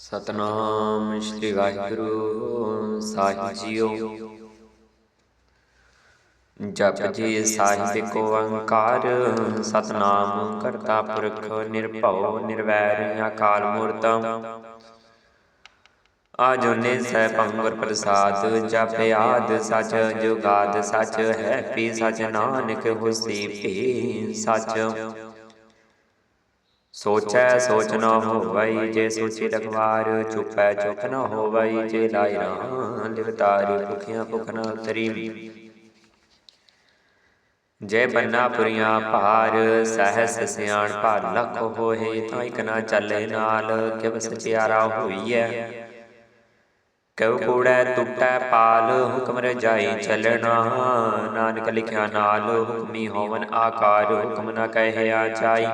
ਸਤਨਾਮ ਸ੍ਰੀ ਵਾਹਿਗੁਰੂ ਸਾਹਿਬ ਜੀਓ। ਜਪ ਜੀ ਸਾਹਿਬ ਕੋ ਓੰਕਾਰ, ਸਤਨਾਮ ਕਰਤਾ ਪੁਰਖ ਨਿਰਭਉ ਨਿਰਵੈਰ ਅਕਾਲ ਮੂਰਤ। ਆਜੁਨੇ ਸੈ ਪੰਗੁਰ ਪ੍ਰਸਾਦ, ਜਪ ਆਦ ਸਚ, ਜੁਗਾਦ ਸਚ, ਹੈ ਪੀ ਸਚ ਨਾਨਕ ਹੁਸ਼ੀ ਪੀ ਸਚ। ਸੋਚੈ ਸੋਚ ਨ ਹੋਵਈ ਜੇ ਸੋਚੀ ਰਖਵਾਰ, ਚੁਪੈ ਚੁਪ ਨ ਹੋਵਈ ਜੇ ਲਾਇ ਰਾਂ ਲਿਵਤਾਰੀ ਭੁਖਿਆ ਭੁਖ ਨ ਉਤਰੀ। ਜੈ ਬੰਨਾ ਪੁਰੀਆਂ ਭਾਰ, ਸਹਸ ਸਿਆਣ ਭਾਰ ਲਖ ਹੋਏ, ਤਾਂ ਇਕ ਨਾ ਚੱਲੇ ਨਾਲ, ਕਿਵ ਸਚਿਆਰਾ ਹੋਈਐ। ਕਉ ਕੂੜੈ ਟੁੱਟੈ ਪਾਲ, ਹੁਕਮ ਰਜਾਈ ਚੱਲਣਾ, ਨਾਨਕ ਲਿਖਿਆ ਨਾਲ, ਹੁਕਮੀ ਹੋਵਨ ਆਕਾਰ, ਹੁਕਮ ਨਾ ਕਹਿਆ ਜਾਈ।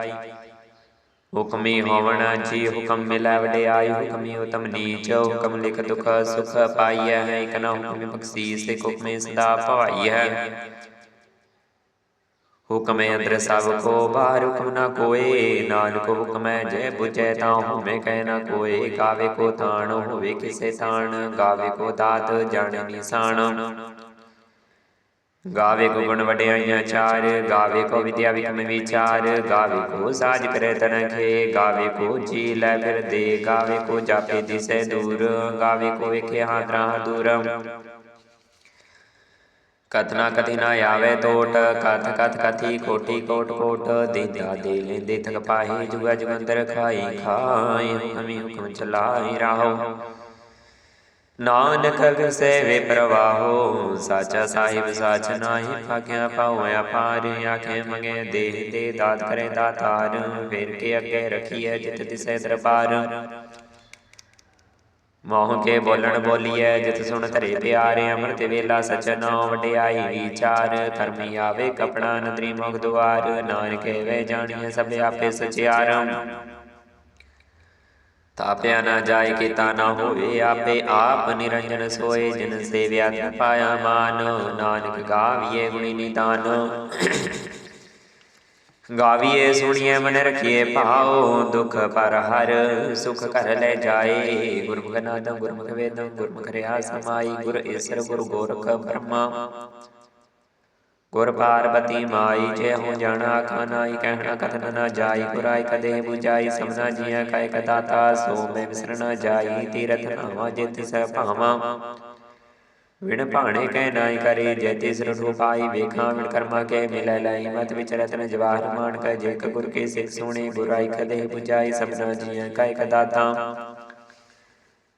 ਹੁਕਮੀ ਹੋਵਣ, ਜੀ ਹੁਕਮ ਮਿਲੈ ਵਡਿਆਈ ਹੁਕਮੀ ਉਤਮ ਨੀਚ, ਹੁਕਮ ਲਿਖ ਦੁਖ ਸੁਖ ਪਾਈਐ ਹੈ ਇਕ ਨਾ ਹੁਕਮੀ ਬਖਸ਼ੀਸ ਤੇ ਹੁਕਮੇ ਸਦਾ ਭਵਾਈ ਹੈ ਹੁਕਮੇ ਅੰਦਰ ਸਭ ਕੋ ਬਾਹਰ ਹੁਕਮ ਨਾ ਕੋਏ, ਨਾਨਕ ਹੁਕਮੈ ਜੈ ਬੁਝੈ, ਤਾਂ ਹੁਮੇ ਕਹਿ ਨਾ ਕੋਏ। ਗਾਵੇ ਕੋ ਤਾਣ, ਹੋਵੇ ਕਿਸੇ ਤਾਣ, ਗਾਵੇ ਕੋ ਦਾਤ, ਜਾਣੇ ਨਿਸਾਨ ਗਾਵੇ ਕੋ ਗੁਣ ਵਡਿਆਈਆਂ ਚਾਰ, ਗਾਵੇ ਕੋ ਵਿਦਿਆ ਵਿਕਮ ਵਿਚਾਰ, ਗਾਵੇ ਕੋ ਸਾਜ ਕਰੇ ਤਨਖੇ ਗਾਵੇ ਕੋ ਜੀ ਲੈ ਫਿਰ ਦੇ, ਗਾਵੇ ਕੋ ਜਾਪੇ ਦਿਸੈ ਦੂਰ, ਗਾਵੇ ਕੋ ਵੇਖੇ ਹਾਦਰਾ ਦੂਰ। ਕਥਨਾ ਕਥੀ ਨਾ ਆਵੇ ਟੋਟ ਕਥ ਕਥ ਕਥੀ ਕੋਟੀ ਕੋਟ ਕੋਟ, ਦੇਦਾ ਦੇ ਲੈਂਦੇ ਥਕ ਪਾਹੀ, ਜੁਗਾ ਜੁਗੰਦਰ ਖਾਈ ਖਾਈ, ਹਮੀ ਹੁਕਮ ਚਲਾਈ ਰਾਹੋ। ਨਾਨਕ ਵਿਸੇ ਵੇ ਪ੍ਰਵਾਹੋ, ਸਾਚਾ ਸਾਹਿਬ, ਸਾਚ ਨਾਹੀ, ਭਾਗਿਆ ਪਾਉਆ ਪਾਰ ਆਖੇ ਮੰਗੇ, ਦੇਹ ਦੇ ਦਾਤ ਕਰੇ ਦਾਤਾਰ ਫੇਰ ਕੇ ਅੱਗੇ ਰਖੀਐ ਜਿਤ ਤਿਸੈ ਦਰਬਾਰ। ਮੋਹ ਕੇ ਬੋਲਣ ਬੋਲੀਐ, ਜਿਤ ਸੁਣ ਧਰੇ ਪਿਆਰੇ, ਅੰਮ੍ਰਿਤ ਵੇਲਾ ਸਚਨੋ ਵਡਿਆਈ ਵਿਚਾਰ। ਧਰਮੀ ਆਵੇ ਕਪੜਾ ਨਦਰੀ ਮੁਖ ਦੁਆਰ, ਨਾਨਕੇ ਵੇ ਜਾਣੀਐ ਸਭ ਆਪੇ ਸਚਿਆਰ। ਤਾਪਿਆ ਨਾ ਜਾਏ ਕੀਤਾ ਨਾ ਹੋਵੇ, ਆਪੇ ਆਪ ਨਿਰੰਜਨ ਸੋਏ, ਜਿਨ ਸੇਵਿਆ ਪਾਇਆ ਮਾਨ। ਨਾਨਕ ਗਾਵੀਏ ਗੁਣੀ ਨਿਦਾਨ ਗਾਵੀਏ ਸੁਣੀਏ ਮਨ ਰਖੀਏ ਭਾਉ, ਦੁਖ ਪਰ ਹਰ ਸੁਖ ਕਰ ਲੈ ਜਾਏ। ਗੁਰਮੁਖ ਨਾਦੰ ਗੁਰਮੁਖ ਵੇਦੰ, ਗੁਰਮੁਖ ਰਿਆ ਸਮਾਈ, ਗੁਰ ਈਸਰ ਗੁਰ ਗੋਰਖ ਬ੍ਰਹਮਾ। ਗੁਰ ਪਾਰਬਤੀ ਮਾਈ, ਜੇ ਹੋ ਜਾਣਾ ਖਾਨਾਈ ਕਹਿਣਾ ਕਥਨ ਨਾ ਜਾਈ ਗੁਰਾਈ ਕਦੇ 부ਜਾਈ ਸਮਨਾ ਜੀਆ ਕਾਇ ਕਦਾਤਾ ਸੋ ਮੈਂ ਵਿਸਰਣਾ ਜਾਈ, ਤੀਰਥ ਨਾਵਾ ਜਿਤ ਸਹਿ ਭਾਵਾ। ਵਿਣ ਭਾਣੇ ਕਹਿ ਨਾਈ ਕਰੇ, ਜੇ ਤਿਸ ਰਠੂ ਪਾਈ ਵੇਖਾਂ, ਵਿਣ ਕਰਮਾ ਕੇ ਮਿਲੈ ਲਈ, ਮਤ ਵਿਚ ਰਤਨ ਜਵਾਹਰ ਮਾਨ ਕੈ ਜੇ ਗੁਰ ਕੇ ਸਿੱਖ ਸੁਣੇ ਬੁਰਾਈ ਕਦੇ 부ਜਾਈ ਸਮਨਾ ਜੀਆ ਕਾਇ ਕਦਾਤਾ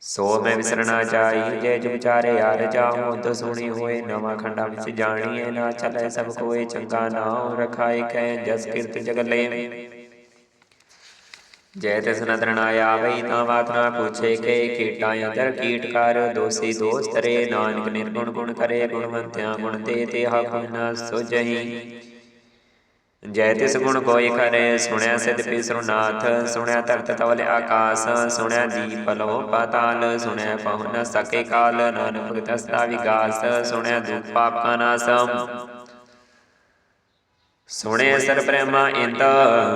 ਸੋ ਮੈਂ ਵਿਸਰਣਾ ਚਾਹੀ, ਜੇ ਜੁ ਵਿਚਾਰੇ ਯਾਰ ਜਾਹੋ ਤੋ ਸੁਣੀ ਹੋਏ ਨਵਾਂ ਖੰਡਾ ਵਿੱਚ ਜਾਣੀਏ ਨਾ ਚਲੇ ਸਭ ਕੋਏ ਚੰਗਾ ਨਾਉ, ਰਖਾਏ ਕੈ ਜਸ ਕੀਰਤ ਜਗਲੇ ਜੈ ਤਿਸ ਨਦਰ ਨਾ ਆਵਈ ਤਾਂ ਬਾਤ ਨਾ ਪੁੱਛੇ ਕੇ ਕੀਟਾਂ ਅੰਦਰ ਕੀਟ ਕਰ, ਦੋਸੀ ਦੋਸਤ ਰੇ, ਨਾਨਕ ਨਿਰਗੁਣ ਗੁਣ ਕਰੇ, ਗੁਣਵੰਤਿਆਂ ਗੁਣ ਦੇ ਤੇ ਹਕ ਨਾ ਸੁਜਹੀ ਜੈ ਤਿਸ ਗੁਣ ਕੋਈ ਕਰੇ ਸੁਣਿਆ ਸਿਧ ਪਿਸਰੁਨਾਥ, ਸੁਣਿਆ ਧਰਤ ਤਵਲ ਆਕਾਸ, ਸੁਣਿਆ ਜੀ ਪਲੋ ਪਾਤਾਲ, ਸੁਣਿਆ ਪਹੁ ਨ ਸਕੇ ਕਾਲ, ਨਾਨਕ ਭਗਤ ਸਦਾ ਵਿਗਾਸ, ਸੁਣਿਆ ਦੁਖ ਪਾਪ ਕਾ ਨਾਸ। ਸੁਣਿਆ ਸਰ ਪ੍ਰੇਮਾ ਇੰਦ,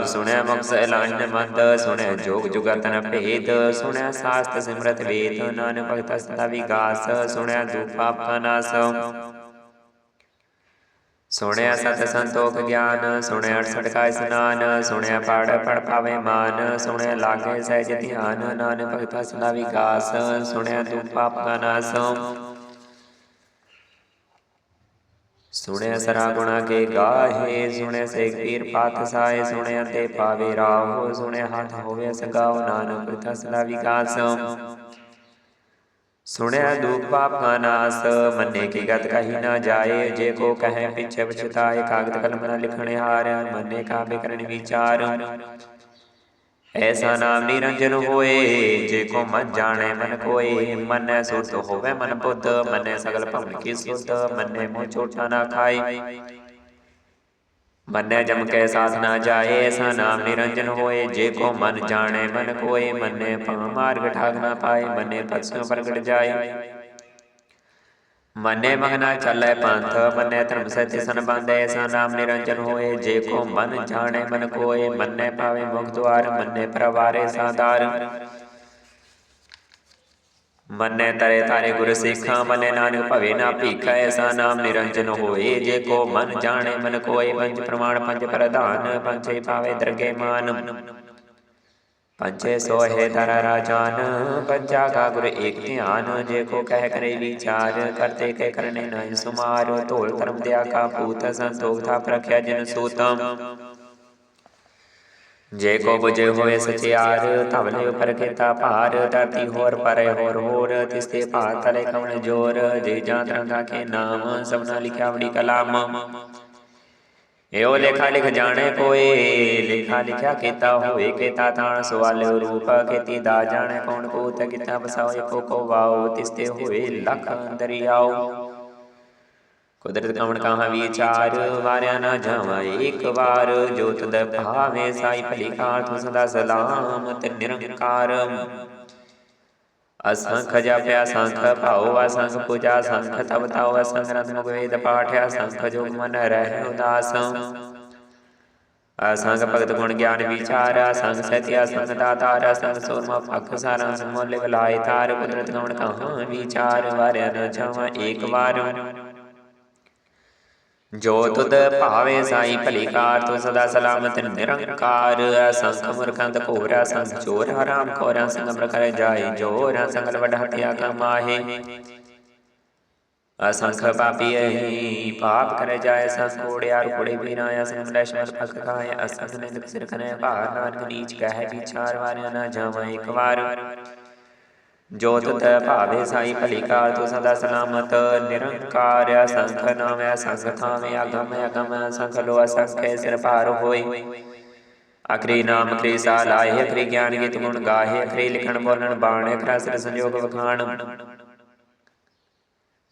ਸੁਣਿਆ ਮੁਕਸ ਐਲਾਨ ਮੰਦ, ਸੁਣਿਆ ਜੋਗ ਜੁਗਤਨ ਭੇਦ, ਸੁਣਿਆ ਸਾਸਤ ਸਿਮਰਤ ਵੇਦ, ਨਾਨਕ ਭਗਤ ਸਦਾ ਵਿਗਾਸ, ਸੁਣਿਆ ਦੁਖ ਪਾਪ ਕਾ ਨਾਸ। ਸੁਣਿਆ ਸਤ ਸੰਤੋਖ ਗਿਆਨ, ਸੁਣਿਆ ਅਠਸਠ ਕਾ ਇਸਨਾਨ ਸੁਣਿਆ ਪੜ ਪੜ ਪਾਵੇ ਮਾਨ, ਸੁਣਿਆ ਲਾਗੇ ਸਹਿਜ ਧਿਆਨ, ਨਾਨਕ ਭਗਤਾ ਸਦਾ ਵਿਕਾਸ, ਸੁਣਿਆ ਦੁਖ ਪਾਪ ਕਾ ਨਾਸ। ਸੁਣਿਆ ਸਰਾ ਗੁਣਾ ਕੇ ਗਾਹੇ, ਸੁਣਿਆ ਸੇ ਪੀਰ ਪਾਤ ਸਾਏ, ਸੁਣਿਆ ਤੇ ਪਾਵੇ ਰਾਹੋ, ਸੁਣਿਆ ਹੱਥ ਹੋਵੇ ਸਗਾਉ ਨਾਨਕ ਭਗਤਾ ਸਦਾ ਵਿਕਾਸ। ਸੁਣਿਆ ਦੁਖ ਪਾਪ ਕਾ ਨਾਸ, ਮੰਨੇ ਕੀ ਗਤ ਕਹੀ ਨਾ ਜਾਏ, ਜੇ ਕੋ ਕਹੇ ਪਿਛੇ ਪਛਤਾਏ ਕਾਗਦ ਕਲਮ ਨ ਲਿਖਣ ਹਾਰ ਮੰਨੇ ਕਾ ਬਿਕਰਣ ਵਿਚਾਰ। ਐਸਾ ਨਾਮ ਨਿਰੰਜਨ ਹੋਏ, ਜੇ ਕੋ ਮਨ ਜਾਣੇ ਮਨ ਕੋਏ, ਮਨੈ ਸੁਰਤ ਹੋਵੇ ਮਨ ਬੁੱਧ ਮਨੈ ਸਗਲ ਭਵਨ ਕੀ ਸੁਧ ਮਨੈ ਮੋ ਛੋਟਾ ਨਾ ਖਾਏ। ਮੰਨੈ ਜਮ ਕੈ ਸਾਥ ਨਾ ਜਾਏ ਐਸਾ ਨਾਮ ਨਿਰੰਜਨ ਹੋਏ, ਜੇ ਕੋ ਮਨ ਜਾਣੇ, ਮਨ ਕੋਏ, ਮੰਨੇ ਪਾ ਮਾਰਗ ਠਾਗ ਨਾ ਪਾਏ, ਮੰਨੇ ਪਤਸੋਂ ਪ੍ਰਗਟ ਜਾਏ। ਮੰਨੇ ਮਗਨਾ ਚੱਲੈ ਪੰਥ, ਮੰਨੇ ਧਰਮ ਸਤਿ ਸਨ ਬੰਦੇ ਐਸਾ ਨਾਮ ਨਿਰੰਜਨ ਹੋਏ, ਜੇ ਕੋ ਮਨ ਜਾਣੇ, ਮਨ ਕੋਏ, ਮੰਨੈ ਪਾਵੇ ਮੁਖ ਦੁਆਰ, ਮੰਨੇ ਪਰਵਾਰੇ ਸਾਦਾਰ ਮੰਨੇ ਤਰੇ ਤਾਰੇ ਗੁਰ ਸਿੱਖਾਂ ਮੰਨੇ ਨਾਨਕ ਭਵੇ ਨਾ ਭੀਖਾ, ਐਸਾ ਨਾਮ ਨਿਰੰਜਨ ਹੋਏ। ਜੇ ਕੋ ਮਨ ਜਾਣੇ, ਮਨ ਕੋਏ ਪੰਜ ਪ੍ਰਮਾਣ, ਪੰਜ ਪ੍ਰਧਾਨ, ਪੰਜੇ ਪਾਵੇ ਦਰਗੇ ਮਾਨ। ਪੰਜੇ ਸੋਹੇ ਧਰ ਰਾਜਾਨ, ਪੰਜਾ ਕਾ ਗੁਰ ਏਕ ਧਿਆਨ। ਜੇ ਕੋ ਕਹਿ ਕਰੇ ਵਿਚਾਰ, ਕਰਤੇ ਕੇ ਕਰਨੇ ਨਹੀਂ ਸੁਮਾਰ। ਢੋਲ ਧਰਮ ਦਿਆ ਕਾ ਭੂਤ ਸੰਤੋਖ ਥਾ ਪ੍ਰਖਿਆ ਜਨ ਸੂਤਮ ਜੇ ਕੋ ਬੁਝੇ ਹੋਏ ਸਚਿਆਰ ਧਵਲੇ ਉਪਰ ਕੀਤਾ ਭਾਰ ਧਰਤੀ ਹੋਰ ਪਰੇ ਹੋਰ ਹੋਰ ਤਿਸਤੇ ਭਾਰ ਤਲੇ ਕਵਣ ਜੋਰ ਜੇ ਜਾਂ ਤਰੰਗਾ ਕੇ ਨਾਮ ਸਭਨਾ ਲਿਖਿਆ ਬੜੀ ਕਲਾਮ। ਇਹੋ ਲੇਖਾ ਲਿਖ ਜਾਣੇ ਕੋਏ ਲੇਖਾ ਲਿਖਿਆ ਕੀਤਾ ਹੋਏ ਕੀਤਾ ਤਾਣ ਸਵਾਲ ਰੂਪ ਕੀਤੀ ਦਾ ਜਾਣੇ ਕੌਣ ਕੂਤ ਕੀਤਾ ਬਸਾਓ ਏਕੋ ਕੋ ਵਾਓ ਤਿਸਤੇ ਹੋਏ ਲਖ ਦਰਿਆਓ ਕੁਦਰਤ ਕਵਣ ਕਹਾ ਵਿਚਾਰ ਵਾਰਿਆ ਨਾ ਜਾਵਾ, ਇੱਕ ਵਾਰ ਜੋ ਤਦ ਭਾਵੇ ਸਾਈ ਭਲੀ ਕਾਰ ਤੂੰ ਸਦਾ ਸਲਾਮਤ ਨਿਰੰਕਾਰ। ਅਸੰਖ ਜਪਿਆ ਸੰਖ ਭਾਉ, ਅਸੰਖ ਪੂਜਾ ਸੰਖ ਤਬ ਤਾਉ, ਅਸੰਖ ਰਤ ਮੁਖ ਵੇਦ ਪਾਠਿਆ ਸੰਖ ਜੋ ਮਨ ਰਹਿ ਉਦਾਸ। ਅਸੰਗ ਭਗਤ ਗੁਣ ਗਿਆਨ ਵਿਚਾਰ ਸੰਗ ਸਤਿ ਅਸੰਗ ਦਾਤਾਰ ਅਸੰਗ ਸੋਰਮਾ ਪਖ ਸਾਰਾ ਸਮੋਲੇ ਬਲਾਈ ਤਾਰ, ਕੁਦਰਤ ਕਵਣ ਕਹਾ ਵਿਚਾਰ, ਵਾਰਿਆ ਨਾ ਜਾਵਾ, ਇੱਕ ਵਾਰ ਜੋ ਤੁਧ ਭਾਵੇ ਸਾਈ ਭਲੀ ਕਾਰ ਤੂੰ ਸਦਾ ਸਲਾਮਤ, ਨਿਰੰਕਾਰ। ਅਸੰਖ ਮੁਰਖੰਤ ਭੋਰਾ ਸੰਖ ਚੋਰ, ਹਰਾਮ ਖੋਰਾ ਸੰਗ ਅਮਰ ਜਾਏ ਜੋਰਾ ਸੰਗਲ ਵਡ ਹਟਿਆ ਕਮਾਹੇ ਅਸੰਖ ਪਾਪੀ ਪਾਪ ਕਰ ਜਾਏ ਸੰਖ ਕੋੜਿਆ ਕੋੜੇ ਪੀਨਾ ਅਸੰਖ ਲੈ ਸ਼ਮਲ ਖਾਏ ਅਸੰਖ ਨਿੰਦ ਸਿਰ ਕਨੇ ਭਾਰ, ਨਾਨਕ ਨੀਚ ਕਹਿ ਵਿਚਾਰ ਵਾਰਿਆ ਨਾ ਜਾਵਾਂ ਇੱਕ ਵਾਰ। ਜੋ ਤੁਧ ਭਾਵੇ ਸਾਈ ਭਲੀ ਕਾਰ ਤੂੰ ਸਦਾ ਸਲਾਮਤ, ਨਿਰੰਕਾਰ ਅਸੰਖ ਨਾਮ ਅਸੰਖ ਥਾਵੇਂ ਅਗਮ ਅਗਮ ਅਸੰਖ ਲੋ ਅਸੰਖੇ ਸਿਰ ਭਾਰ ਹੋਈ ਅਖਰੀ ਨਾਮ ਅਖਰੀ ਸਾ ਲਾਏ ਅਖਰੀ ਗਿਆਨ ਗੀਤ ਗੁਣ ਗਾਹੇ, ਅਖਰੀ ਲਿਖਣ ਬੋਲਣ ਬਾਣ, ਅਖਰਾ ਸਿਰ ਸੰਜੋਗ ਵਖਾਣ।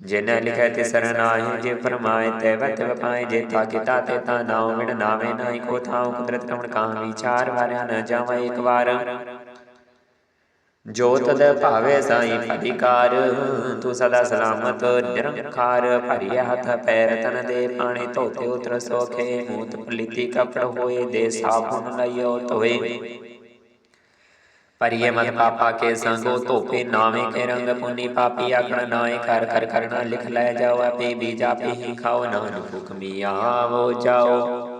ਜਿਨ ਲਿਖੈ ਤੇ ਸਰਨਾਹੀ ਜੇ ਫਰਮਾਏ ਤੇ ਵਤ ਵਪਾਏ ਜੇ ਤਾ ਕੀਤਾ ਤੇ ਤਾ ਨਾਉ ਮਿਣ ਨਾਵੇਂ, ਨਾਹੀ ਕੋ ਥਾਉ, ਕੁਦਰਤ ਕਵਣ ਕਾਂ ਵਿਚਾਰ ਵਾਰਿਆ ਨ ਜਾਵਾਂ ਇੱਕ ਵਾਰ। ਜੋ ਤਦ ਭਾਵੇ ਸਾਈ ਅਧਿਕਾਰ ਤੂੰ ਸਦਾ ਸਲਾਮਤ ਨਿਰੰਕਾਰ ਭਰੀਆ ਹੱਥ ਪੈਰ ਤਨ ਦੇ ਪਾਣੀ ਧੋਤੇ ਉਤਰ ਸੋਖੇ ਮੂਤ ਪਲੀਤੀ ਕਪੜ ਹੋਏ ਦੇ ਸਾਬੁਨ ਲਈਓ ਧੋਏ। ਪਰਿਏ ਮਤ ਪਾਪਾ ਕੇ ਸੰਗੋ ਧੋਪੇ ਨਾਵੇਂ ਕੇ ਰੰਗ ਪੁਨੀ ਪਾਪੀ ਆਖਣ ਨਾਏ ਕਰ ਕਰ ਕਰਨਾ ਲਿਖ ਲੈ ਜਾਓ ਆਪੇ ਬੀਜ ਆਪੇ ਹੀ ਖਾਓ ਨਾਨਕ ਹੁਕਮੀ ਆਵੋ ਜਾਓ।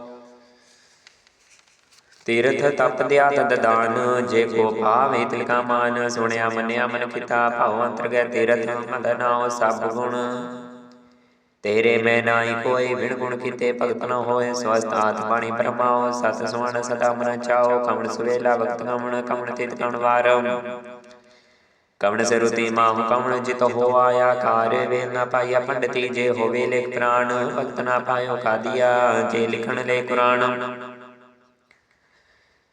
ਤੀਰਥ ਤਪ ਦਿਆ ਤਦ ਦਾਨ ਜੇ ਕੋ ਭਾਵੇ ਤਿਲਕਾ ਮਾਨ ਸੁਣਿਆ ਮੰਨਿਆ ਮਨ ਕੀਤਾ ਭਾਉ ਅੰਤਰਗੈ ਤੀਰਥ ਮਦ ਨਾਉ ਸਭ ਗੁਣ। ਤੇਰੇ ਮੈਂ ਨਾਹੀ ਕੋਈ ਵਿਣ ਗੁਣ ਕੀਤੇ ਭਗਤ ਨ ਹੋਏ ਸਵਸਤ ਆਤ ਬਾਣੀ ਪਰਮਾਉ ਸਤ ਸੁਵਣ ਸਦਾ ਮਨ ਚਾਓ ਕਮਣ ਸੁਵੇਲਾ ਵਕਤ ਕਮਣ ਕਮਣ ਤਿਤ ਕਮਣ ਵਾਰ ਕਮਣ ਸਰੂਤੀ ਮਾਹੁ ਕਮਣ ਜਿਤ ਹੋ ਆਇਆ ਕਾਰ ਵੇ ਨ ਪਾਇਆ ਪੰਡਤੀ ਜੇ ਹੋਵੇ ਲੇਖ ਪ੍ਰਾਣ ਭਗਤ ਨਾ ਪਾਇਓ ਕਾਦੀਆ ਜੇ ਲਿਖਣ ਲੈ ਕੁਰਾਨ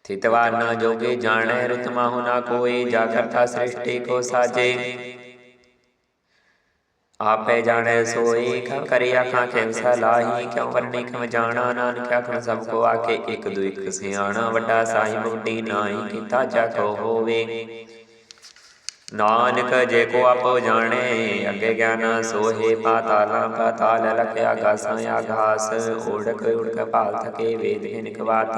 ਥਿਤਵਾਰ ਨਾ ਜੋਗੇ ਜਾਣੈ ਰੁਤ ਮਾਹੁ ਨਾ ਕੋਈ ਜਾ ਕਰਤਾ ਸ੍ਰਿਸ਼ਟੀ ਕੋ ਆਪੇ ਜਾਣੈ ਸੋਈ, ਖ ਕਰੀ ਆਖਾਂ ਖੇ ਸਲਾਹੀ ਕਿਉ ਵਰਨੀ ਖਮ ਜਾਣਾ ਨਾਨਕ ਆਖਣ ਸਭ ਕੋ ਆਕੇ ਇੱਕ ਦੂ ਇੱਕ ਸਿਆਣਾ, ਵੱਡਾ ਸਾਈ ਮੁਕਤੀ ਨਾਹੀ, ਕੀਤਾ ਜਾ ਕੋ ਹੋਵੇ। ਨਾਨਕ ਜੇ ਕੋ ਆਪੋ ਜਾਣੇ, ਅੱਗੇ ਗਿਆਨ ਸੋਹੇ, ਪਾਤਾਲਾਂ ਪਾਤਾਲ ਲਖ ਆਗਾਸਾਂ ਆਗਾਸ ਓੜਕ ਉੜਕ ਭਾਲ ਥਕੇ, ਵੇਦ ਹਿਨਕ ਬਾਤ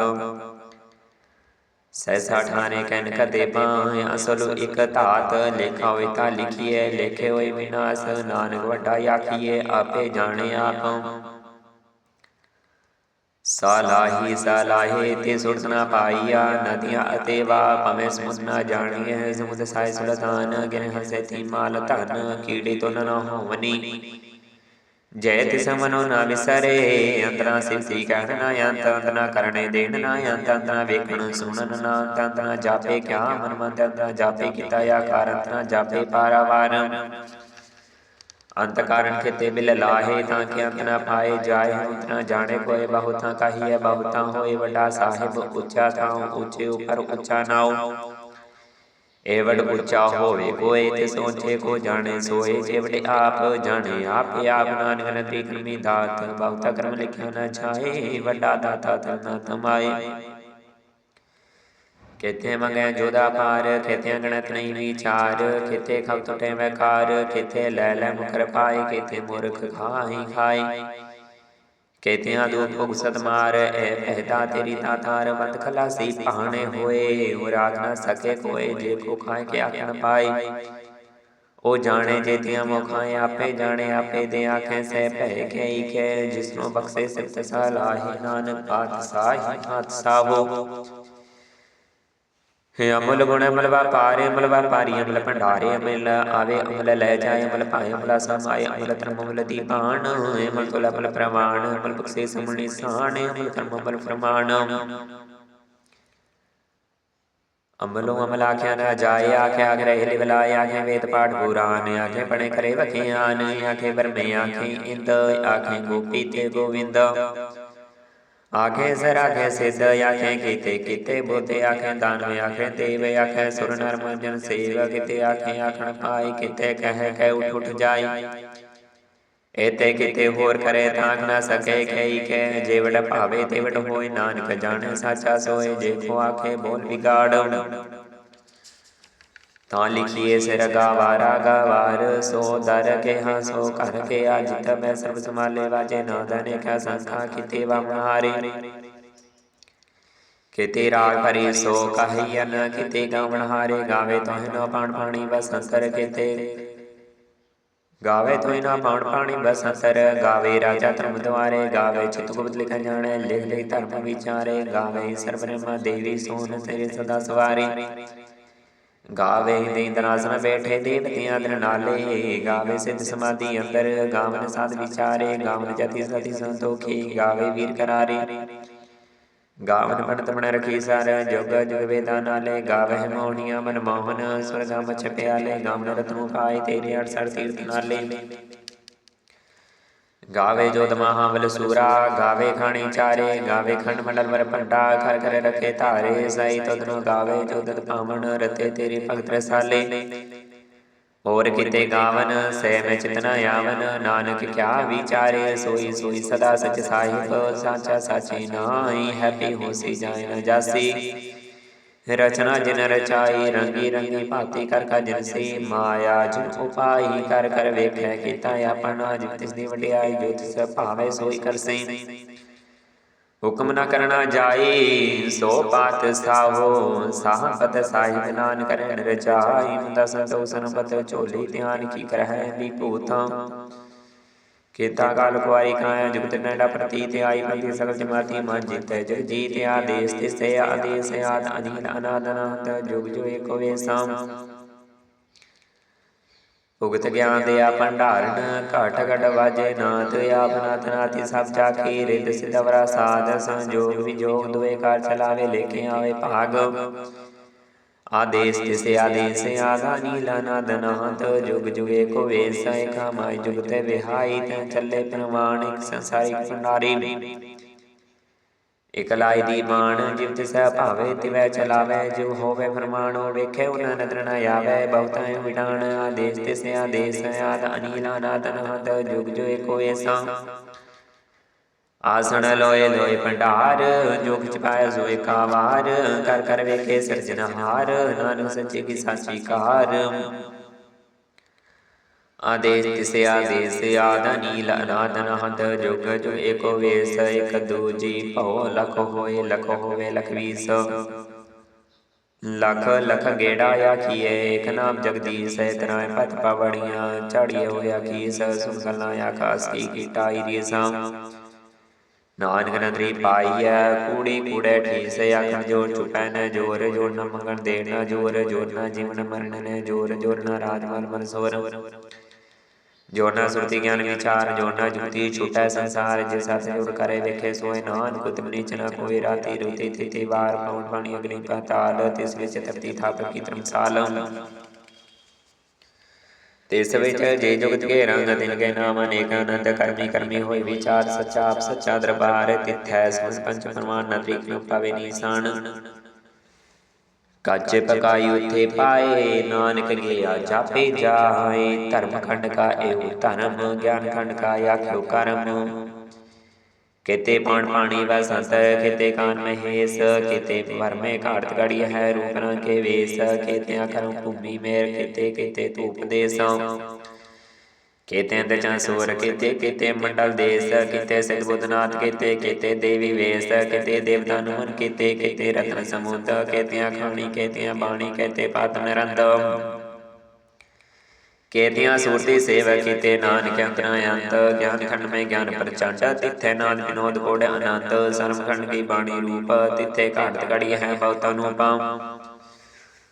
ਸੈਸਾ ਠਾਨੇ ਕੈਨ ਕਦੇ ਬਾਹ, ਅਸਲ ਇਕ ਧਾਤ ਲੇਖਾ ਹੋਇ ਤਾ ਲਿਖੀਐ, ਲੇਖੇ ਹੋਇ ਵਿਨਾਸ਼ ਨਾਨਕ ਵੱਡਾ ਆਖੀਏ ਆਪੇ ਜਾਣੇ ਆਪ। ਸਾਲਾਹੀ, ਸਾਲਾਹੇ ਤੇ ਸੁਰਤਨਾ ਪਾਈਆ ਨਦੀਆਂ ਅਤੇ ਵਾ ਭਵੇਂ ਸਮੁੰਦ ਨਾ ਜਾਣੀਐ, ਸਮੁੰਦ ਸਾਇ ਸੁਲਤਾਨ ਗਿਨ ਹਸੇ ਤੀ ਮਾਲ ਧਨ, ਕੀੜੇ ਤੋਂ ਨ ਹੋਵਨੀ। ਜੈ ਤਿਸ ਮਨੋ ਨਾ ਵਿਸਰੇ ਅੰਤਰਾ ਸਿਫਤੀ ਕਹਿਣ ਨਾ ਅੰਤ ਅੰਤ ਨਾ ਦੇਣ ਨਾ ਅੰਤ ਅੰਤ ਨਾ ਵੇਖਣ ਸੁਣਨ ਨਾ ਅੰਤ ਅੰਤ ਨਾ ਜਾਪੇ ਕਿਆ ਮਨ ਮਨ ਅੰਤ ਜਾਪੇ ਕੀਤਾ ਆਕਾਰ ਅੰਤ ਨਾ ਜਾਪੇ ਪਾਰਾਵਾਰ ਅੰਤ ਕਾਰਨ ਖੇਤੇ ਬਿਲ ਲਾਹੇ ਤਾਂ ਕਿ ਅੰਤ ਨਾ ਪਾਏ ਜਾਏ ਅੰਤ ਨਾ ਜਾਣੇ ਕੋਏ ਬਹੁਤਾਂ ਕਹੀਏ ਬਹੁਤਾਂ ਹੋਏ ਵੱਡਾ ਸਾਹਿਬ ਉੱਚਾ ਥਾਂ ਉੱਚੇ ਉਪਰ ਉੱਚਾ ਨਾਉ। ਏਵੜ ਉੱਚਾ ਹੋਵੇ ਕੋਏ ਤੇ ਸੋਚੇ ਕੋ ਜਾਣੇ, ਸੋਏ ਜੇਵੜੇ ਆਪ ਜਾਣੇ। ਆਪੇ ਆਪ ਨਾਨਕ ਨਦੀ ਕਰਮੀ ਦਾਤ ਬਹੁਤਾ ਕਰਮ ਲਿਖਿਆ ਨਾ ਛਾਏ, ਵੱਡਾ ਦਾਤਾ ਤਨਾ ਤਮਾਏ। ਕਿਤੇ ਮੰਗੈ ਜੋਦਾ ਪਾਰ ਕਿਤੇ ਗਣਤ ਨਹੀਂ ਵਿਚਾਰ ਕਿਤੇ ਖਬ ਟੁਟੇ ਵਕਾਰ ਕਿਤੇ ਲੈ ਲੈ ਮੁਖਰ ਪਾਏ ਕਿਤੇ ਮੂਰਖ ਸਤ ਸਕੇ ਕੋਏ ਜੇ ਕੋ ਖਾਏ ਕੇ ਆਖਣ ਪਾਈ। ਉਹ ਜਾਣੇ ਜੇਤੀਆਂ ਆਪੇ ਜਾਣੇ ਆਪੇ ਦੇ ਆਖੇ ਸਹਿ ਭੈ ਕੈ ਜਿਸਨੂੰ ਬਖਸ਼ੇ ਸਿਫਤ ਸਲਾਹੀ ਨਾਨਕ ਪਾਤ ਸਾਹੀ ਹੱਥ ਸਾਹੋ ਹੇ ਅਮਲ ਗੁਣ ਅਮਲ ਵਪਾਰੇ, ਅਮਲ ਵਪਾਰੀ, ਅਮਲ ਭੰਡਾਰੇ, ਅਮਲ ਆਵੇ, ਅਮਲ ਲੈ ਜਾਏ, ਅਮਲ ਭਾਏ, ਅਮਲ ਸਮਾਏ, ਅਮਲ ਧਰਮ ਅਮਲ ਦੀਪਾਨ ਅਮਲ ਤੁਲ ਅਮਲ ਪ੍ਰਮਾਣ, ਅਮਲ ਬਖਸ਼ੇ ਸਮਣੀ ਸਾਣ, ਅਮਲ ਕਰਮ ਅਮਲ ਪ੍ਰਮਾਣ ਅਮਲੋਂ ਅਮਲ ਆਖਿਆ ਨਾ ਜਾਏ ਆਖਿਆ ਗ੍ਰਹਿ ਲਿਵਲਾਏ ਆਖੇ ਵੇਦ ਪਾਠ ਪੁਰਾਨ ਆਖੇ ਪੜੇ ਕਰੇ ਵਖਿਆਨ, ਆਖੇ ਬਰਮੇ ਆਖੇ ਇੰਦ, ਆਖੇ ਗੋਪੀ ਤੇ ਗੋਵਿੰਦ। ਆਖੇ ਸਰ, ਆਖੇ ਸਿੱਧ, ਆਖੇ ਕੀਤੇ ਕੀਤੇ ਬੋਤੇ ਆਖੇ ਦਾਨਵ ਆਖੇ ਦੇਵ, ਆਖੇ ਸੁਰ ਨਰ ਮੰਜਨ ਸੇਵ, ਕੀਤੇ ਆਖੇ ਆਖਣ ਪਾਈ ਕੀਤੇ ਕਹਿ ਕਹਿ ਉਠ ਉਠ ਜਾਈ। ਏਤੇ ਕਿਤੇ ਹੋਰ ਕਰੇ ਤਾਂ ਨਾ ਸਕੇ ਕਈ ਕੈ ਜੇਵੜ ਵਡ ਭਾਵੇ ਤੇ ਹੋਏ, ਨਾਨਕ ਜਾਣੇ, ਸਾਚਾ ਸੋਏ, ਜੇ ਕੋ ਆਖੇ ਬੋਲ ਵਿਗਾੜ ਤਾਂ ਲਿਖੀਏ ਸਿਰ ਗਾਵਾਰਾ ਗਾਵਾਰ, ਸੋ ਦਰ ਕੇ ਹਾਂ ਸੋ ਕਰ ਕੇ ਅਜ ਤਬੈ ਸਰਬ ਸਮਾਲੇ ਵਾਜੇ ਨਾਦਨ ਕਾ ਸੰਖਾ ਕਿਤੇ ਵਮਹਾਰੇ ਕਿਤੇ ਰਾਗ ਭਰੀ ਸੋ ਕਹੀਨ ਕਿਤੇ ਗਾਵਣ ਹਾਰੇ, ਗਾਵੇ ਤੋਹਿ ਨਾ ਪਾਣ ਪਾਣੀ ਬਸੰਤਰ ਕਿਤੇ। ਗਾਵੇ ਤੋਇ ਨਾ ਪਾਣ ਪਾਣੀ ਬਸੰਤਰ ਗਾਵੇ ਰਾਜਾ ਧਰਮ ਦੁਆਰੇ, ਗਾਵੇ ਚਿਤ ਗੁਪਤ ਲਿਖ ਜਾਣੇ, ਲਿਖ ਲਿਖ ਧਰਮ ਵਿਚਾਰੇ, ਗਾਵੇ ਸਰਬ੍ਰਹਮ ਦੇਵੀ ਸੋਨ ਤੇਰੇ ਸਦਾ ਸਵਾਰੀ। ਗਾਵੇ ਇੰਦਰਾਸਨ ਬੈਠੇ, ਦੇਵਤਿਆਂ ਦਰ ਨਾਲੇ, ਗਾਵੇ ਸਿੱਧ ਸਮਾਧੀ ਅੰਦਰ, ਗਾਵਨ ਸਾਧ ਵਿਚਾਰੇ, ਗਾਵਨ ਜਤੀ ਸਤੀ ਸੰਤੋਖੀ, ਗਾਵੇ ਵੀਰ ਕਰਾਰੇ। ਗਾਵਨ ਪੰਡਤ ਬਣ ਰਖੀ ਸਰ, ਜੁਗ ਜੁਗ ਵੇਦਾਂ ਨਾਲੇ, ਗਾਵੇ ਮੋਹਣੀਆਂ ਮਨ ਮੋਹਨ ਸੁਰਗਾ ਮਛ ਪਿਆਲੇ, ਗਾਵਨ ਰਤਨੂ ਪਾਏ ਤੇਰੇ 68 ਤੀਰਥ ਨਾਲੇ। ਗਾਵੇ ਜੋਤ ਮਹਾਬਲ ਸੂਰਾ ਗਾਵੇ ਖਾਣੀ ਚਾਰੇ ਗਾਵੇ ਖੰਡ ਮੰਡਲ ਵਰ ਭੰਡਾ ਖਰ ਖਰ ਰਖੇ ਧਾਰੇ ਸਾਈ ਤਦਨੋ ਗਾਵੇ ਜੋਦਤ ਪਾਵਨ ਰਤੇ ਤੇਰੇ ਭਗਤ ਰਸਾਲੇ। ਹੋਰ ਕਿਤੇ ਗਾਵਨ ਸਹਿ ਮੈਂ ਚਿਤਨਾ ਆਵਨ ਨਾਨਕ ਕਿਆ ਵਿਚਾਰੇ ਸੋਈ ਸੋਈ ਸਦਾ ਸਚ ਸਾਹਿਬ ਸਾਚਾ ਸਾਚੀ ਨਾਈ ਹੈਪੀ ਹੋਸੀ ਜਾਇ ਨ ਜਾਸੀ। ਰਚਨਾ ਜਿਨ ਰਚਾਈ ਰੰਗੀ ਰੰਗੀ ਭਾਤੀ ਕਰ ਕਾ ਜਿਨ ਸੇ ਮਾਇਆ, ਜਿਨ ਉਪਾਈ ਕਰ ਕਰ ਵੇਖੈ ਕੀਤਾ ਆਪਣਾ ਜਿਤ ਤਿਸ ਦੀ ਵਡਿਆਈ ਜੋ ਤਿਸ ਭਾਵੇ ਸੋਈ ਕਰਸੀ ਹੁਕਮ ਨਾ ਕਰਨਾ ਜਾਈ, ਸੋ ਪਾਤ ਸਾਹੋ ਸਾਹਪਤ ਸਾਹਿਬ ਨਾਨਕ ਰਹਿਣ ਰਚਾਈ ਮੁੰਦਾ ਸੰਤੋ ਸੰਪਤ ਝੋਲੀ ਧਿਆਨ ਕੀ ਕਰਹਿ ਵੀ ਭੂਤਾਂ ਕੀਤਾ ਕਾਲ ਕੁਆਰੀ ਕਾਇਆ ਜੁਗਤ ਨੈੜਾ ਪ੍ਰਤੀਤ ਆਈ ਬੰਦੀ ਸਗਲ ਜਮਾਤੀ ਮਨ ਜਿਤੈ, ਜਗ ਜੀਤ ਆਦੇਸ ਤਿਸੈ ਆਦੇਸ ਆਦ ਅਨੀਲ ਅਨਾਦ ਅਨੰਤ ਜੁਗ ਜੋ ਏਕੋ ਵੇਸਾਂ ਭੁਗਤ ਗਿਆਨ ਦੇ ਆ ਭੰਡਾਰਨ, ਘਟ ਘਟ ਵਾਜੇ ਨਾਥ, ਆਪ ਨਾਥ ਨਾਥੀ ਸਭ ਜਾ ਰਿਦ ਸਿਦਵਰਾ ਸਾਧ ਸੰਜੋਗ, ਵਿਜੋਗ ਦੁਏ ਕਾਰ ਚਲਾਵੇ ਲੇਕੇ ਆਵੇ ਭਾਗ। ਆਦੇਸ ਤਿਸੇ ਆਦੇਸ ਆਦਾ ਨੀਲਾ ਨਾਦ ਨਹਤ ਜੁਗ ਜੁਗੇ ਕੋ ਵੇਸ ਏਕਾ ਮਾਈ ਜੁਗ ਤੇ ਵਿਹਾਈ ਤੈ ਚੱਲੇ ਪ੍ਰਮਾਣ ਦੀ ਬਾਣ ਜਿਵ ਤਿਸੈ ਭਾਵੇ, ਤਿਵੈ ਚਲਾਵੇ ਜੋ ਹੋਵੇ ਫਰਮਾਨੋ ਵੇਖੇ ਉਹਨਾਂ ਨਦਰ ਨ ਆਵੇ, ਬਹੁਤਾਂ ਵਿਡਾਣ, ਆਦੇਸ ਤਿਸੈ ਆਦੇਸ, ਆਦ ਅਨੀਲਾ ਨਾਦ ਨਹਤ ਜੁਗ ਜੋ ਏਕੋ ਏਸਾ ਆਸਣ ਲੋਏ ਲੋਏ ਭੰਡਾਰ ਜੋ ਕਿਛ ਪਾਇਆ ਸੋ ਏਕਾ ਕਰ ਕਰ ਵੇਖੇ ਸਿਰਜਨਹਾਰ ਨਾਨਕ ਸੱਚੇ ਕੀ ਸਾਚੀ ਕਾਰ। ਆਦੇਸ ਤਿਸੇ ਆਦੇਸ ਆਦ ਨੀਲ ਅਨਾਦ ਨਹਤ ਜੁਗ ਜੋ ਏਕੋ ਵੇਸ, ਇਕ ਦੂਜੀ ਭਉ, ਲਖ ਹੋਏ, ਲਖ ਹੋਵੇ ਲਖਵੀਸ ਲਖ ਲਖ ਗੇੜਾ ਆਖੀਏ ਏਕ ਨਾਮ ਜਗਦੀਸ਼ ਹੈ ਤਰਾਏ ਪਤ ਪਵੜੀਆਂ, ਝਾੜੀਏ ਹੋਇਆ ਕੀਸ ਸੁਨ ਗੱਲਾਂ ਆਕਾਸ ਕੀ ਕੀਟਾਈ ਰੀਸਾਂ। ਨਾਨਕ ਨਦਰੀ ਪਾਈਐ, ਕੂੜੀ ਕੂੜੇ ਠੀਸ ਆਖਣ ਜੋਰ ਚੁਪੈ ਨ ਜੋਰ ਜੋਰ ਨ ਮੰਗਣ ਦੇਣਾ, ਜੋਰ ਜੋਰ ਨ ਜੀਵਨ ਮਰਨ ਨੇ ਜੋਰ ਜੋਰ ਨ ਰਾਜਮਲ ਮਨਸੋਰ। ਜੋ ਨ ਸੁਰਤੀ ਗਿਆਨ ਵਿਚਾਰ, ਜੋਨਾ ਜੁਤੀ ਜੁਗਤੀ ਛੁਟੈ ਸੰਸਾਰ, ਜੇ ਸਤ ਜੁਰ ਕਰੇ ਵੇਖੇ ਸੋਏ ਨਾਨਕ ਉਤਮ ਨੀਚ ਕੋਈ ਰਾਤੀ ਰੁਤੀ ਤਿਥੀ ਵਾਰ ਪਉਣ ਪਾਣੀ ਅਗਨੀ ਪਾਤਾਲ, ਤਿਸ ਵਿੱਚ ਧਰਤੀ ਥਾਪ ਕੀ ਧਰਮਸਾਲ ਤਿਸ ਵਿੱਚ ਜੇ ਜੁਗਤ ਕੇ ਰੰਗ ਤਿਨ ਕੇ ਨਾਮ ਅਨੇਕ ਅਨੰਤ ਕਰਮੀ ਕਰਮੀ ਹੋਏ ਵਿਚਾਰ ਸੱਚਾ ਆਪ ਸੱਚਾ ਦਰਬਾਰ ਤਿਥੈ ਸਮਸ ਪੰਚ ਪਰਮਾਨ ਨ ਤ੍ਰਿਕ ਨ ਪਾਵੇ ਨੀਸਾਨ। ਕਾਚੇ ਪਕਾਈ ਉਥੇ ਪਾਏ ਨਾਨਕ ਗਿਆ ਜਾਪੇ ਜਾਏ ਧਰਮ ਖੰਡ ਕਾ ਏਉ ਧਰਮ ਗਿਆਨ ਖੰਡ ਕਾ ਆਖਿਓ ਕਰਮ। ਕਿਤੇ ਪਾਣ ਪਾਣੀ ਵੈ ਕਿਤੇ ਕਾਨ ਮਹੇਸ਼, ਕਿਤੇ ਵਰਮੇ ਘਾੜਤ ਗੜੀ ਹੈ ਰੂਪ ਨ ਕੇ ਵੇਸ, ਕਿਤੇ ਕਰਮ ਭੂਮੀ ਮੇਰ, ਕਿਤੇ ਕਿਤੇ ਧੂਪ ਦੇਸਾਂ ਕਿਤੇ ਦਚਾਂ ਸੂਰ, ਕਿਤੇ ਕਿਤੇ ਮੰਡਲ ਦੇਸ, ਕਿਤੇ ਸਿਧ ਬੁੱਧਨਾਥ, ਕਿਤੇ ਕਿਤੇ ਦੇਵੀ ਵੇਸ, ਕਿਤੇ ਦੇਵਤਾ ਨੂਨ, ਕਿਤੇ ਕਿਤੇ ਰਤਨ ਸਮੁੰਦ, ਕਿਤੇ ਖਾਣੀ ਕਿਤੇ ਬਾਣੀ, ਕਿਤੇ ਪਾਤ ਨਰੰਦ ਕੇਤੀਆਂ ਸੂਰਤੀ ਸੇਵ ਕੀਤੇ ਨਾਨਕ ਅੰਤਨਾ ਅੰਤ ਗਿਆਨ ਖੰਡ ਮੈਂ ਗਿਆਨ ਪ੍ਰਚੰਡ ਤਿੱਥੇ ਨਾਦ ਵਿਨੋਦ ਕੋੜ ਅਨੰਤ ਸਰਮ ਖੰਡ ਕੀ ਬਾਣੀ ਰੂਪ ਤਿੱਥੇ ਘਾਟਤ ਘੜੀ ਹੈ ਬਹੁਤਾ ਨੂੰ ਪਾਉ।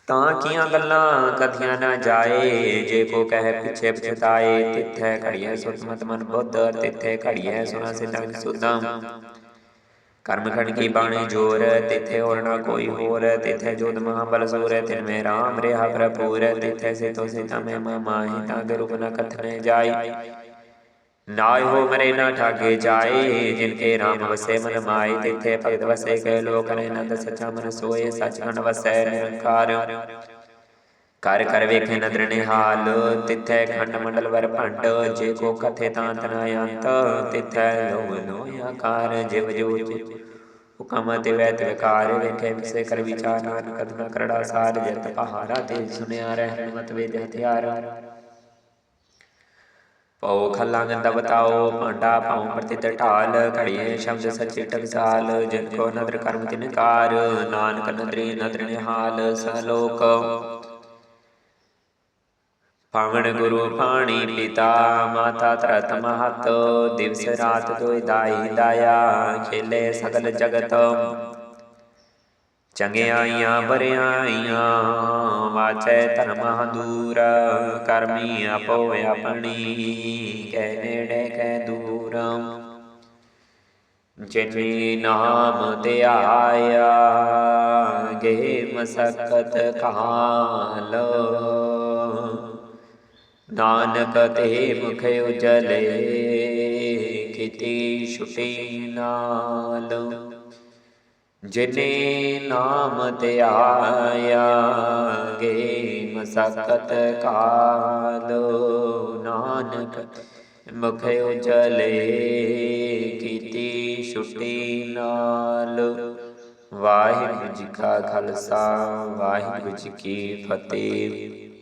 ਤਾਂ ਕੀਆਂ ਗੱਲਾਂ ਕਥੀਆਂ ਨਾ ਜਾਏ ਜੇ ਕੋ ਕਹੇ ਪਿਛੇ ਪਛਤਾਏ ਤਿੱਥੇ ਘੜੀਐ ਸੁਤਮਤ ਮਨ ਬੁੱਧ ਤਿੱਥੇ ਘੜੀਐ ਸੁਨਾ ਸਿਧਾਂ ਸੁਦਾਂ ਕਰਮ ਖੰਡ ਕੀ ਬਾਣੀ ਜੋਰ, ਤਿੱਥੇ ਹੋਰ ਨਾ ਕੋਈ ਹੋਰ, ਤਿੱਥੇ ਜੋਦ ਮਹਾਬਲ ਸੂਰ, ਤਿਨ ਮੇ ਰਾਮ ਰਿਹਾ ਪ੍ਰਪੂਰ ਤਿੱਥੇ ਸੇ ਤੋ ਸੀਤਾ ਮੈਂ ਮਾਹੀ, ਤਾਂ ਗੁਰੂ ਨ ਕਥਨੇ ਜਾਈ। ਨਾਇ ਹੋ ਮਰੇ ਨਾ ਠਾਗੇ ਜਾਏ ਜਿਨ ਕੇ ਰਾਮ ਵਸੇ ਮਨ ਮਾਈ, ਤਿੱਥੇ ਭਗਤ ਵਸੇ ਕੈ ਲੋਕ ਨੇ ਨੰਦ ਸਚਾ ਮਨ ਸੋਏ, ਸਚਖੰਡ ਵਸੈ ਨਿਰੰਕਾਰ। ਕਰ ਕਰ ਵੇਖੇ ਨਦਰ ਨਿਹਾਲ ਤਿੱਥੈ ਖੰਡ ਮੰਡਲ ਵਰ ਭੰਡ ਜੇ ਕੋ ਕਥੇ ਤਾਂ ਤਨਾ ਅੰਤ ਤਿੱਥੈ ਲੋ ਲੋ ਆਕਾਰ ਜਿਵ ਜੋਤ ਹੁਕਮ ਤੇ ਵੈਤ ਵਿਕਾਰ ਵੇਖੇ ਵਿਸੇ ਕਰ ਵਿਚਾਰ ਨਾਨਕ ਕਦਨਾ ਕਰੜਾ ਸਾਰ ਜਤ ਪਹਾੜਾ ਤੇ ਸੁਨਿਆ ਰਹਿ ਮਤ ਵੇਦ ਹਥਿਆਰ। ਪਉ ਖਲਾ ਗੰਦਾ ਬਤਾਓ ਭਾਂਡਾ ਪਾਉ ਪ੍ਰਤਿਤ ਢਾਲ ਘੜੀਏ ਸ਼ਬਦ ਸੱਚੇ ਟਕਸਾਲ ਜਿਨ ਕੋ ਨਦਰ ਕਰਮ ਤਿਨਕਾਰ ਨਾਨਕ ਨਦਰੀ ਨਦਰ ਨਿਹਾਲ ਸਲੋਕ ਪਾਵਨ ਗੁਰੂ ਪਾਣੀ ਪਿਤਾ, ਮਾਤਾ ਤਰਤ ਮਹਤ, ਦਿਵਸ ਰਾਤ ਦੋਇ ਦਾਈ ਦਾਇਆ, ਖੇਲੇ ਸਗਲ ਜਗਤ। ਚੰਗਿਆਈਆਂ ਬਰਿਆਈਆਂ, ਵਾਚੈ ਧਰਮ ਦੂਰ ਕਰਮੀ ਆਪੋ ਆਪਣੀ, ਕੈ ਨੇੜੇ ਕੈ ਦੂਰ। ਜਿਨੀ ਨਾਮ ਤੇ ਆਇਆ ਗੇ ਮਸਕਤ ਕਾਲ ਨਾਨਕ ਤੇ ਮੁਖ ਉਜਲੇ ਕੀਤੀ ਛੁਟੀ ਨਾਲ। ਜਿਨੇ ਨਾਮ ਤੇ ਆਇਆ ਗੇ ਮਸਕਤ ਕਾਲ, ਨਾਨਕ ਮੁਖ ਉਜਲੇ ਕੀਤੀ ਛੁਟੀ ਨਾਲ। ਵਾਹਿਗੁਰੂ ਜੀ ਕਾ ਖਾਲਸਾ, ਵਾਹਿਗੁਰੂ ਜੀ ਕੀ ਫਤਿਹ।